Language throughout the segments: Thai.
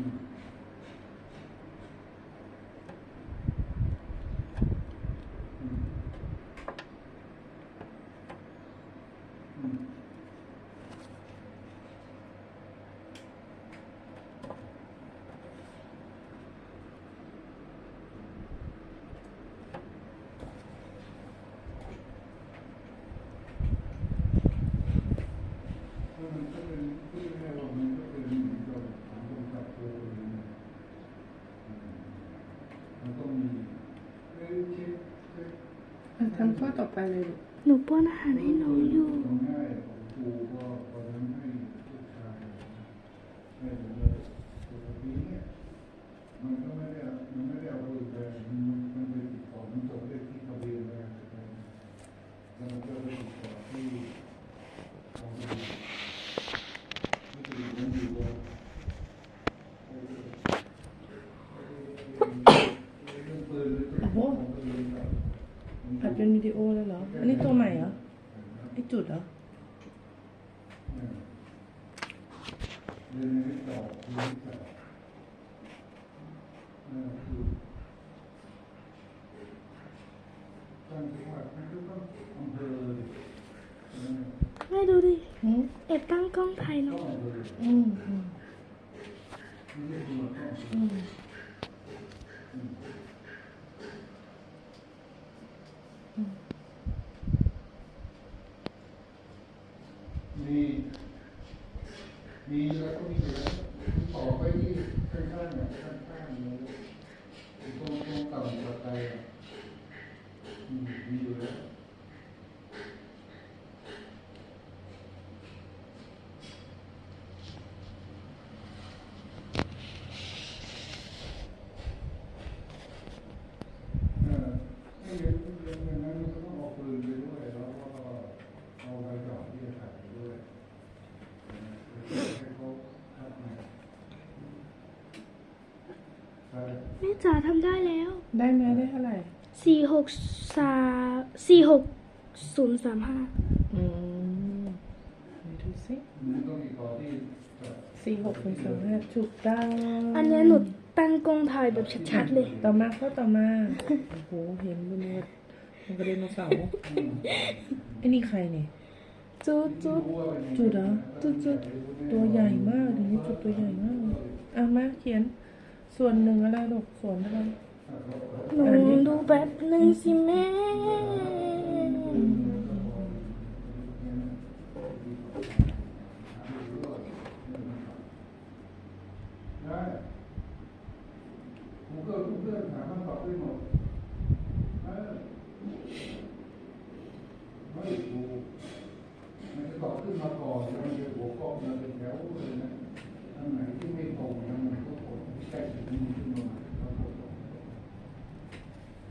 you ทำข้อต่อไปเลยลูกหนูป้อนอาหารให้น้องอยู่ทำง่ายของครูก็ตอนนั้นให้ลูกชายให้ผมเลยแต่ทีนี้เนี่ยมันก็ไม่ได้มันไม่ได้เอาปืนไปมันมันไปติดต่อมันจบได้ที่ทะเบียนเลยแล้วมันก็ไปติดต่อที่ของครูที่คือผมอยู่ว่าโอ้โห อัดเป็นวิดีโอเลยเหรอ อันนี้ตัวใหม่เหรอ ไอจุดเหรอเรียนในต่อเรียนต่อนั่นคือตั้งจังหวัดมันก็ต้องอำเภอดิแม่ดูดิอืมแอบตั้งกล้องถ่ายน้ต้อองงอำเภออืมอืมไม่ใช่ตัวต้องอืมมี มีแล้วก็มีแล้วต่อไปที่ข้างๆเนี่ยข้างๆเนี่ยตรงตรงต่ำกว่าใจอะมีมีอยู่แล้ว เออไม่เรียนเรียนอย่างนั้นก็ต้องเอาปืนไปด้วยแล้วก็เอาใบดอกที่จะถ่ายไปด้วยให้เขาทักมาใช่ แม่จ๋าทำได้แล้วได้ไหมได้เท่าไหร่สี่หกสาสี่หกศูนย์สามห้าอืมไหนดูสิมันต้องมีต่อที่จะสี่หกเป็นสองห้าถูกต้องอันเนี้ยหนูตั้งกล้องถ่ายแบบชัดๆเลย ต่อมาข้อต่อมาโอ้โหเห็นบนวัดมันกระเด็นมาเสาร์ไอ้นี่ใครเนี่ยจุดจุดรู้ว่าเป็นยังไงจุดเหรอจุดจุดตัวใหญ่มากเดี๋ยวนี้จุดตัวใหญ่มากอะมาเขียน ส่วนหนึ่งอะไรลูกส่วนอะไรหนูดูแบบหนึ่งสิแม่ได้กูเกิลกูเกิลหาคำตอบได้หมดเออไม่ถูกมันจะตอบขึ้นมาก่อนแล้วมันจะหัวข้อมันเป็นแถวเลยนะ อันไหนที่ไม่ตรงนะมันก็กดใกล้ถึงนี้ขึ้นมาแล้วกดลง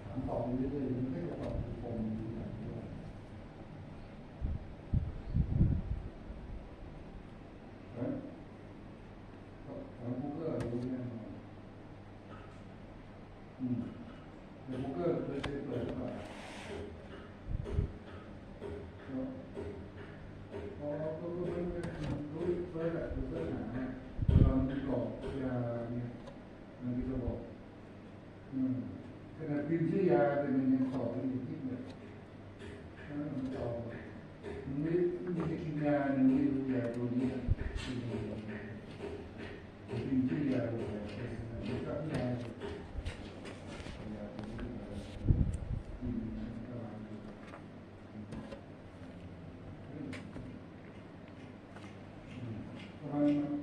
ถามตอบไปเรื่อยๆมันก็จะตอบตรงอยู่อย่างเดียวเออถามกูเกิลรู้แน่นอนอืมเดี๋ยวกูเกิลเคยเปิดหรือเปล่าเนาะ พอก็รู้รู้รู้เพื่อแบบรู้เพื่อหาเนี่ยเรา มีกรอบยาเนี่ยมันก็จะบอกอืมขน